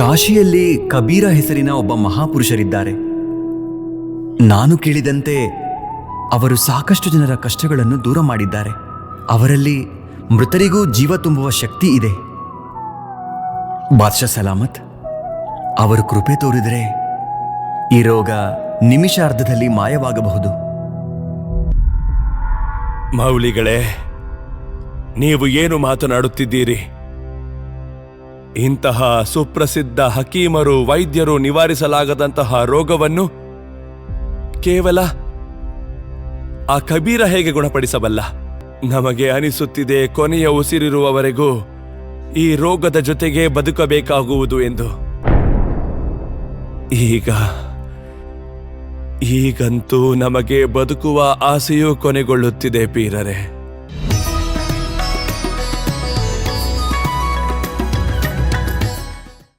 ಕಾಶಿಯಲ್ಲಿ ಕಬೀರ ಹೆಸರಿನ ಒಬ್ಬ ಮಹಾಪುರುಷರಿದ್ದಾರೆ. ನಾನು ಕೇಳಿದಂತೆ ಅವರು ಸಾಕಷ್ಟು ಜನರ ಕಷ್ಟಗಳನ್ನು ದೂರ ಮಾಡಿದ್ದಾರೆ. ಅವರಲ್ಲಿ ಮೃತರಿಗೂ ಜೀವ ತುಂಬುವ ಶಕ್ತಿ ಇದೆ. ಬಾದ್ಶಾ ಸಲಾಮತ್, ಅವರು ಕೃಪೆ ತೋರಿದರೆ ಈ ರೋಗ ನಿಮಿಷಾರ್ಧದಲ್ಲಿ ಮಾಯವಾಗಬಹುದು. ಮೌಲಿಗಳೇ ನೀವು ಏನು ಮಾತನಾಡುತ್ತಿದ್ದೀರಿ? ಇಂತಹ ಸುಪ್ರಸಿದ್ಧ ಹಕೀಮರು, ವೈದ್ಯರು ನಿವಾರಿಸಲಾಗದಂತಹ ರೋಗವನ್ನು ಕೇವಲ ಆ ಕಬೀರ ಹೇಗೆ ಗುಣಪಡಿಸಬಲ್ಲ? ನಮಗೆ ಅನಿಸುತ್ತಿದೆ ಕೊನೆಯ ಉಸಿರಿರುವವರೆಗೂ ಈ ರೋಗದ ಜೊತೆಗೆ ಬದುಕಬೇಕಾಗುವುದು ಎಂದು. ಈಗ, ಈಗಂತೂ ನಮಗೆ ಬದುಕುವ ಆಸೆಯೂ ಕೊನೆಗೊಳ್ಳುತ್ತಿದೆ ಪೀರರೆ.